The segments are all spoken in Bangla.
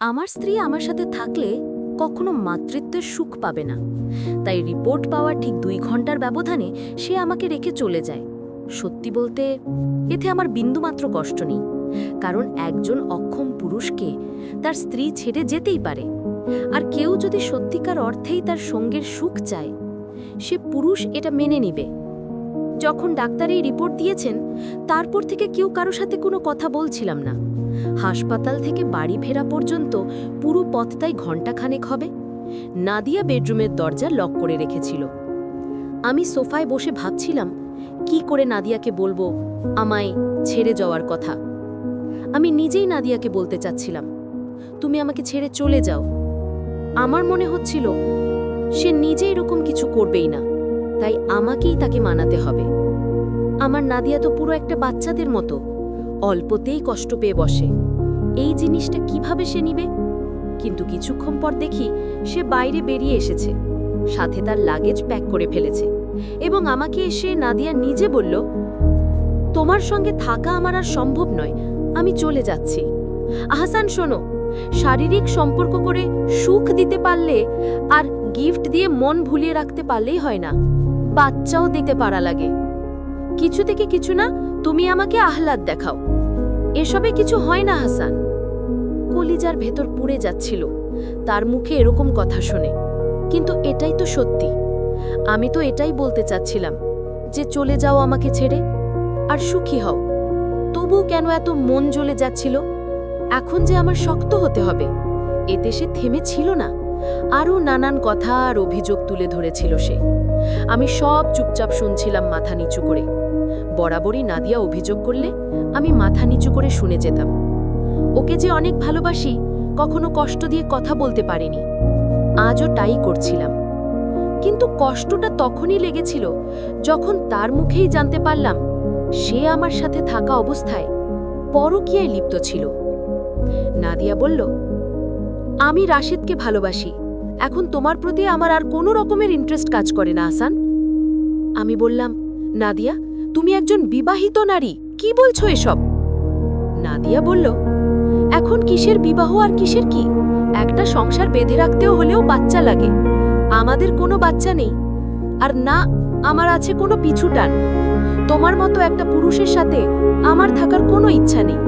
আমার স্ত্রী আমার সাথে থাকলে কখনো মাতৃত্বের সুখ পাবে না। তাই রিপোর্ট পাওয়ার ঠিক দুই ঘণ্টার ব্যবধানে সে আমাকে রেখে চলে যায়। সত্যি বলতে, এতে আমার বিন্দুমাত্র কষ্ট নেই। কারণ একজন অক্ষম পুরুষকে তার স্ত্রী ছেড়ে যেতেই পারে। আর কেউ যদি সত্যিকার অর্থেই তার সঙ্গের সুখ চায়, সে পুরুষ এটা মেনে নিবে। যখন ডাক্তার এই রিপোর্ট দিয়েছেন, তারপর থেকে কেউ কারও সাথে কোনো কথা বলছিলাম না। হাসপাতাল থেকে বাড়ি ফেরা পর্যন্ত পুরো পথটাই ঘণ্টাখানেক হবে। নাদিয়া বেডরুমের দরজা লক করে রেখেছিল। আমি সোফায় বসে ভাবছিলাম, কি করে নাদিয়াকে বলব, আমায় ছেড়ে যাওয়ার কথা। আমি নিজেই নাদিয়াকে বলতে চাচ্ছিলাম, তুমি আমাকে ছেড়ে চলে যাও। আমার মনে হচ্ছিল, সে নিজে এরকম কিছু করবেই না, তাই আমাকেই তাকে মানাতে হবে। আমার নাদিয়া তো পুরো একটা বাচ্চাদের মতো। অল্পতেই কষ্ট পেয়ে বসে। এই জিনিসটা কীভাবে সে নিবে? কিন্তু কিছুক্ষণ পর দেখি সে বাইরে বেরিয়ে এসেছে। সাথে তার লাগেজ প্যাক করে ফেলেছে এবং আমাকে এসে নাদিয়া নিজে বলল, তোমার সঙ্গে থাকা আমার আর সম্ভব নয়, আমি চলে যাচ্ছি। আহসান, শোনো, শারীরিক সম্পর্ক করে সুখ দিতে পারলে আর গিফট দিয়ে মন ভুলিয়ে রাখতে পারলেই হয় না। বাচ্চাও দিতে পারা লাগে। কিছু থেকে কিছু না তুমি আমাকে আহ্লাদ দেখাও। এসবে কিছু হয় না, হাসান। কলিজার ভেতর পুড়ে যাচ্ছিল, তার মুখে এরকম কথা শুনে। কিন্তু এটাই তো সত্যি। আমি তো এটাই বলতে চাচ্ছিলাম, যে চলে যাও আমাকে ছেড়ে, আর সুখী হও। তবু কেন এত মন জ্বলে যাচ্ছিল? এখন যে আমার শক্ত হতে হবে এতে সে থেমে ছিল না। আরও নানান কথা আর অভিযোগ তুলে ধরেছিল সে। আমি সব চুপচাপ শুনছিলাম মাথা নিচু করে। বরাবরই নাদিয়া অভিযোগ করলে আমি মাথা নিচু করে শুনে যেতাম। ওকে যে অনেক ভালোবাসি, কখনো কষ্ট দিয়ে কথা বলতে পারিনি। আজও তাই করছিলাম। কিন্তু কষ্টটা তখনই লেগেছিল যখন তার মুখেই জানতে পারলাম, সে আমার সাথে থাকা অবস্থায় পরকীয়ায় লিপ্ত ছিল। নাদিয়া বলল, আমি রাশিদকে ভালোবাসি। এখন তোমার প্রতি আমার আর কোনো রকমের ইন্টারেস্ট কাজ করে না, আসান। আমি বললাম, নাদিয়া তুমি একজন বিবাহিত নারী, কি বলছো এসব? নাদিয়া বলল, এখন কিসের বিবাহ আর কিসের কি? একটা সংসার বেঁধে রাখতেও হলেও বাচ্চা লাগে। আমাদের কোনো বাচ্চা নেই। আর না, আমার আছে কোনো পিছু টান। তোমার মতো একটা পুরুষের সাথে আমার থাকার কোনো ইচ্ছা নেই।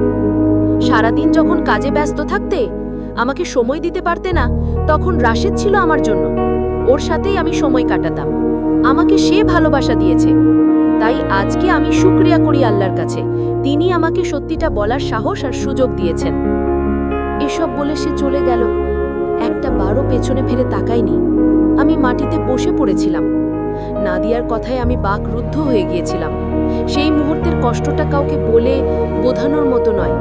সারাদিন যখন কাজে ব্যস্ত থাকতে, আমাকে সময় দিতে পারতে না, তখন রাশেদ ছিল আমার জন্য। ওর সাথেই আমি সময় কাটাতাম। আমাকে সে ভালোবাসা দিয়েছে। তাই আজকে আমি শুক্রিয়া করি আল্লাহর কাছে। তিনি আমাকে সত্যিটা বলার সাহস আর সুযোগ দিয়েছেন। এসব বলে সে চলে গেল। একটা বারো পেছনে ফেলে তাকায়নি। আমি মাটিতে বসে পড়েছিলাম। নাদিয়ার কথায় আমি বাক রুদ্ধ হয়ে গিয়েছিলাম। সেই মুহূর্তের কষ্টটা কাউকে বলে বোধানোর মতো নয়।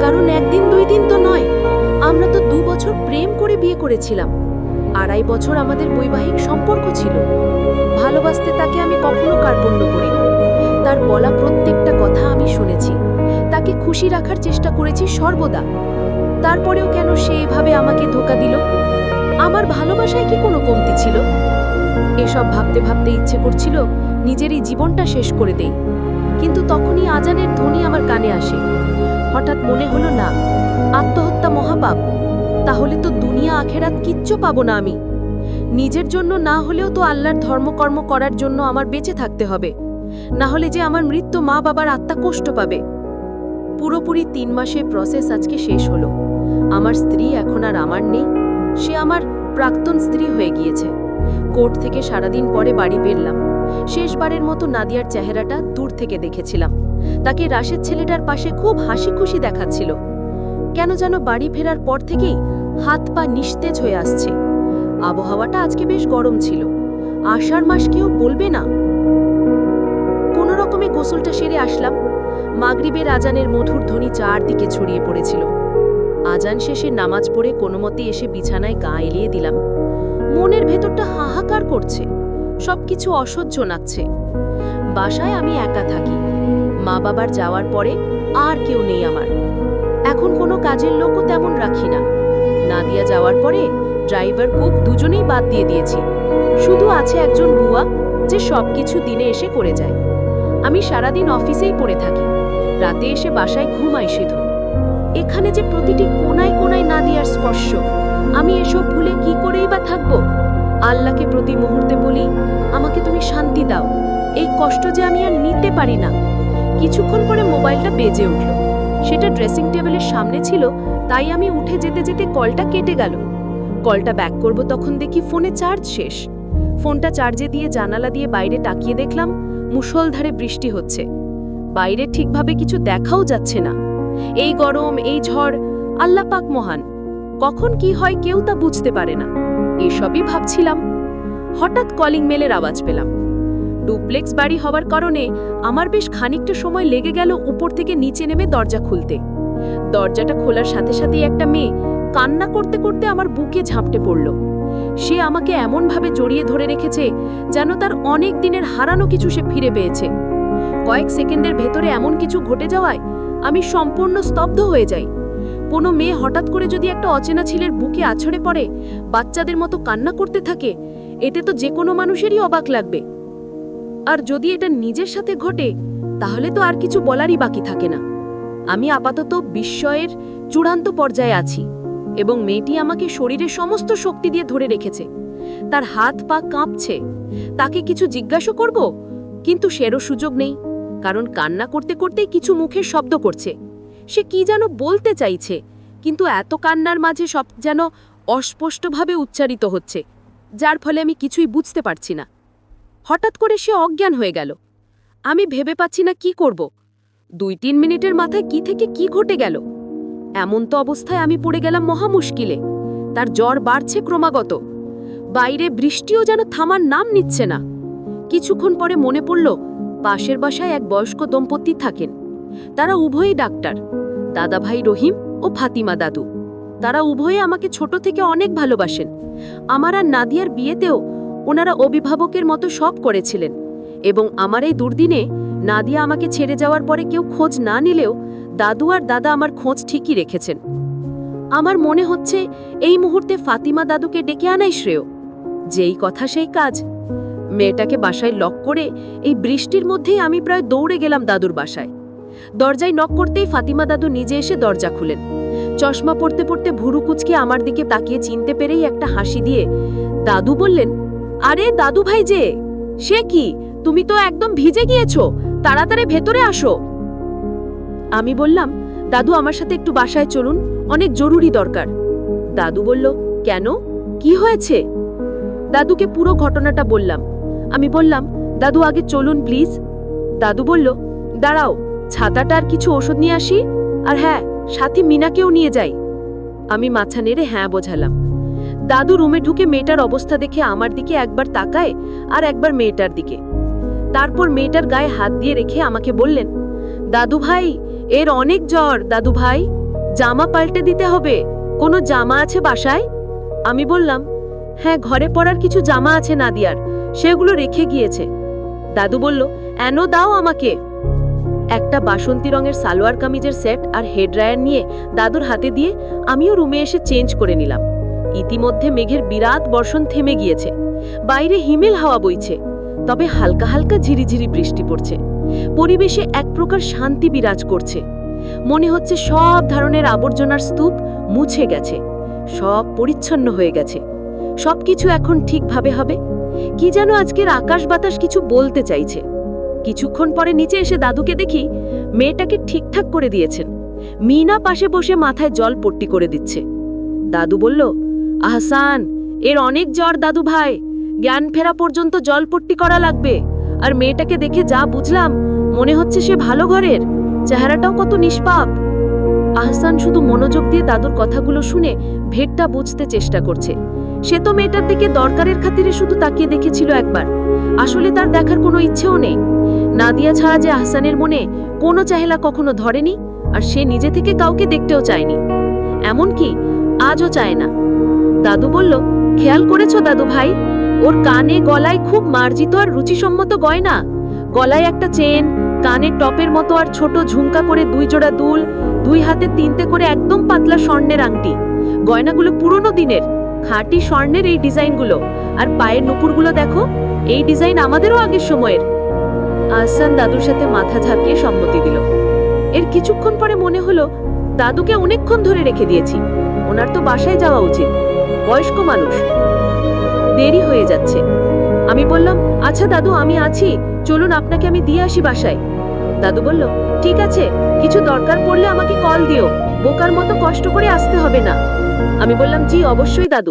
কারণ একদিন দুই দিন তো নয়। আমরা তো দু বছর প্রেম করে বিয়ে করেছিলাম। আড়াই বছর আমাদের বৈবাহিক সম্পর্ক ছিল। ভালোবাসতে তাকে আমি কখনো কার্পণ্য করিনি। তার বলা প্রত্যেকটা কথা আমি শুনেছি। তাকে খুশি রাখার চেষ্টা করেছি সর্বদা। তারপরেও কেন সে এভাবে আমাকে ধোকা দিল? আমার ভালোবাসায় কি কোনো কমতি ছিল? এসব ভাবতে ভাবতে ইচ্ছে করছিল নিজেরই জীবনটা শেষ করে দেই। কিন্তু তখনই আজানের ধ্বনি আমার কানে আসে। হঠাৎ মনে হলো, না, আত্মহত্যা মহাপাপ। তাহলে তো দুনিয়া আখেরাত কিচ্ছু পাবো না আমি। নিজের জন্য না হলেও তো আল্লাহর ধর্মকর্ম করার জন্য আমার বেঁচে থাকতে হবে। না হলে যে আমার মৃত্যু মা বাবার আত্মা কষ্ট পাবে। পুরোপুরি তিন মাসের প্রসেস আজকে শেষ হলো। আমার স্ত্রী এখন আর আমার নেই। সে আমার প্রাক্তন স্ত্রী হয়ে গিয়েছে। কোর্ট থেকে সারাদিন পরে বাড়ি বেরলাম শেষবারের মতো নাদিয়ার চেহারাটা দূর থেকে দেখেছিলাম। তাকে রাশের ছেলেটার পাশে খুব হাসি খুশি দেখাচ্ছিল। কেন যেন বাড়ি ফেরার পর থেকেই হাত পা নিস্তেজ হয়ে আসছে। আবহাওয়াটা আজকে বেশ গরম ছিল। আষাঢ় মাস কেউ বলবে না। কোনো রকমে গোসলটা সেরে আসলাম। মাগরিবের আজানের মধুর ধ্বনি চারদিকে ছড়িয়ে পড়েছিল। আজান শেষে নামাজ পড়ে কোনো মতে এসে বিছানায় গা এলিয়ে দিলাম। মনের ভেতরটা হাহাকার করছে। সবকিছু অসহ্য নাচ্ছে। বাসায় আমি একা থাকি। মা বাবার যাওয়ার পরে আর কেউ নেই আমার। এখন কোনো কাজের লোকও তেমন রাখি না। নাদিয়া যাওয়ার পরে ড্রাইভার কুক দুজনেই বাদ দিয়ে দিয়েছি। শুধু আছে একজন বুয়া যে সবকিছু দিনে এসে করে যায়। আমি সারাদিন অফিসেই পড়ে থাকি। রাতে এসে বাসায় ঘুমাই শুধু। এখানে যে প্রতিটি কোনায় কোনায় নাদিয়ার স্পর্শ, আমি এসব ভুলে কি করেই বা থাকব? আল্লাহকে প্রতি মুহূর্তে বলি, আমাকে তুমি শান্তি দাও। এই কষ্ট যে আমি আর নিতে পারি না। কিছুক্ষণ পরে মোবাইলটা বেজে উঠল। সেটা ড্রেসিং টেবিলের সামনে ছিল, তাই আমি উঠে যেতে যেতে কলটা কেটে গেল। কলটা ব্যাক করব তখন দেখি ফোনে চার্জ শেষ। ফোনটা চার্জে দিয়ে জানালা দিয়ে বাইরে তাকিয়ে দেখলাম, মুষলধারে বৃষ্টি হচ্ছে। বাইরে ঠিকভাবে কিছু দেখাও যাচ্ছে না। এই গরম, এই ঝড়, আল্লাহ পাক মহান। কখন কি হয় কেউ তা বুঝতে পারে না। এসবই ভাবছিলাম। হঠাৎ কলিং মেলের আওয়াজ পেলাম। ডুপ্লেক্স বাড়ি হওয়ার কারণে আমার বেশ খানিকটা সময় লেগে গেল উপর থেকে নিচে নেমে দরজা খুলতে। দরজাটা খোলার সাথে সাথেই একটা মেয়ে কান্না করতে করতে আমার বুকে ঝাঁপটে পড়ল। সে আমাকে এমনভাবে জড়িয়ে ধরে রেখেছে যেন তার অনেক দিনের হারানো কিছু সে ফিরে পেয়েছে। কয়েক সেকেন্ডের ভেতরে এমন কিছু ঘটে যাওয়ায় আমি সম্পূর্ণ স্তব্ধ হয়ে যাই। কোনো মেয়ে হঠাৎ করে যদি একটা অচেনা ছেলের বুকে আছড়ে পড়ে, বাচ্চাদের মতো কান্না করতে থাকে, এতে তো যে কোনো মানুষেরই অবাক লাগবে। আর যদি এটা নিজের সাথে ঘটে, তাহলে তো আর কিছু বলারই বাকি থাকে না। আমি আপাতত বিস্ময়ের চূড়ান্ত পর্যায়ে আছি এবং মেয়েটি আমাকে শরীরের সমস্ত শক্তি দিয়ে ধরে রেখেছে। তার হাত পা কাঁপছে। তাকে কিছু জিজ্ঞাসা করব? কিন্তু সেরও সুযোগ নেই, কারণ কান্না করতে করতেই কিছু মুখের শব্দ করছে। সে কি যেন বলতে চাইছে, কিন্তু এত কান্নার মাঝে সব যেন অস্পষ্টভাবে উচ্চারিত হচ্ছে, যার ফলে আমি কিছুই বুঝতে পারছি না। হঠাৎ করে সে অজ্ঞান হয়ে গেল। আমি ভেবে পাচ্ছি না কি করব। দুই তিন মিনিটের মাথায় কি থেকে কি ঘটে গেল? এমন তো অবস্থায় আমি পড়ে গেলাম মহা মুশকিলে তার জ্বর বাড়ছে ক্রমাগত। বাইরে বৃষ্টিও যেন থামার নাম নিচ্ছে না। কিছুক্ষণ পরে মনে পড়ল, পাশের বাসায় এক বয়স্ক দম্পতি থাকেন। তারা উভয়ই ডাক্তার। দাদাভাই রহিম ও ফাতিমা দাদু। তারা উভয়ে আমাকে ছোট থেকে অনেক ভালোবাসেন। আমার আর নাদিয়ার বিয়েতেও ওনারা অভিভাবকের মতো সব করেছিলেন। এবং আমার এই দুর্দিনে নাদিয়া আমাকে ছেড়ে যাওয়ার পরে কেউ খোঁজ না নিলেও দাদু আর দাদা আমার খোঁজ ঠিকই রেখেছেন। আমার মনে হচ্ছে এই মুহূর্তে ফাতিমা দাদুকে ডেকে আনাই শ্রেয়। যেই কথা সেই কাজ। মেয়েটাকে বাসায় লক করে এই বৃষ্টির মধ্যেই আমি প্রায় দৌড়ে গেলাম দাদুর বাসায়। দরজায় নক করতেই ফাতিমা দাদু নিজে এসে দরজা খুলেন। চশমা পড়তে পড়তে ভুরু কুচকে আমার দিকে তাকিয়ে চিনতে পেরেই একটা হাসি দিয়ে দাদু বললেন আরে দাদু ভাই যে, সে কি? তুমি তো একদম ভিজে গিয়েছো, তাড়াতাড়ি ভেতরে আসো। আমি বললাম, দাদু আমার সাথে একটু বাসায় চলুন, অনেক জরুরি দরকার। দাদু বলল, কেন? কি হয়েছে? দাদুকে পুরো ঘটনাটা বললাম। আমি বললাম, দাদু আগে চলুন প্লিজ। দাদু বলল, দাঁড়াও, ছাতাটা আর কিছু ওষুধ নিয়ে আসি? আর হ্যাঁ সাথে মিনাকেও নিয়ে যাই। আমি মাথা নেড়ে হ্যাঁ বোঝালাম। দাদু রুমে ঢুকে মেয়েটার অবস্থা দেখে আমার দিকে একবার তাকায় আর একবার মেয়েটার দিকে। তারপর মেয়েটার গায়ে হাত দিয়ে রেখে আমাকে বললেন, দাদু ভাই, এর অনেক জ্বর, দাদু ভাই। জামা পাল্টে দিতে হবে। কোনো জামা আছে বাসায়? আমি বললাম হ্যাঁ ঘরে পরার কিছু জামা আছে নাদিয়ার। সেগুলো রেখে গিয়েছে। দাদু বলল, এন, দাও আমাকে। একটা বাসন্তী রঙের সালোয়ার কামিজের সেট আর হেড ড্রায়ার নিয়ে দাদুর হাতে দিয়ে আমিও রুমে এসে চেঞ্জ করে নিলাম। ইতিমধ্যে মেঘের বিরাট বর্ষণ থেমে গিয়েছে। বাইরে হিমেল হাওয়া বইছে, তবে হালকা হালকা ঝিরিঝিরি বৃষ্টি পড়ছে। পরিবেশে এক প্রকার শান্তি বিরাজ করছে। মনে হচ্ছে সব ধরনের আবর্জনার স্তূপ মুছে গেছে, সব পরিচ্ছন্ন হয়ে গেছে। সবকিছু এখন ঠিকভাবে হবে? কি যেন আজকের আকাশ বাতাস কিছু বলতে চাইছে। কিছুক্ষণ পরে নিচে এসে দাদুকে দেখি মেয়েটাকে ঠিকঠাক করে দিয়েছেন। মিনা পাশে বসে মাথায় জল পট্টি করে দিচ্ছে। দাদু বলল আহসান, এর অনেক জ্বর দাদু ভাই। জ্ঞান ফেরা পর্যন্ত জলপট্টি করা লাগবে। আর মেয়েটাকে দেখে যা বুঝলাম, মনে হচ্ছে সে ভালো ঘরের। চেহারাটাও কত নিষ্পাপ। আহসান শুধু মনোযোগ দিয়ে দাদুর কথাগুলো শুনে ভেটটা বুঝতে চেষ্টা করছে। সে তো মেয়েটার দিকে দরকারের খাতিরে শুধু তাকিয়ে দেখেছিল একবার। আসলে তার দেখার কোনো ইচ্ছেও নেই। নাদিয়া ছাড়া যে আহসানের মনে কোনো চাহেলা কখনো ধরেনি, আর সে নিজে থেকে কাউকে দেখতেও চায়নি। এমনকি আজও চায় না। দাদু বলল, খেয়াল করেছ দাদু ভাই? ওর কানে গলায় খুব মার্জিত আর রুচিসম্মত গয়না। গলায় একটা চেন কানের টপের মতো আর ছোট ঝুমকা করে দুই জোড়া দুল, দুই হাতে তিনটে করে একদম পাতলা স্বর্ণের আংটি। গয়নাগুলো পুরনো দিনের। খাঁটি স্বর্ণের এই ডিজাইনগুলো। আর পায়ের নুপুরগুলো দেখো, এই ডিজাইন আমাদেরও আগের সময়ের। আহসান দাদুর সাথে মাথা ঝাঁকিয়ে সম্মতি দিল। এর কিছুক্ষণ পরে মনে হলো, দাদুকে অনেকক্ষণ ধরে রেখে দিয়েছি। ওনার তো বাসায় যাওয়া উচিত। বয়স্ক মানুষ। দেরি হয়ে যাচ্ছে। আমি বললাম আচ্ছা দাদু, আমি আছি। চলুন, আপনাকে আমি দিয়ে আসি বাসায়। দাদু বলল, ঠিক আছে, কিছু দরকার পড়লে আমাকে কল দিও। বোকার মতো কষ্ট করে আসতে হবে না। আমি বললাম, জি, অবশ্যই দাদু।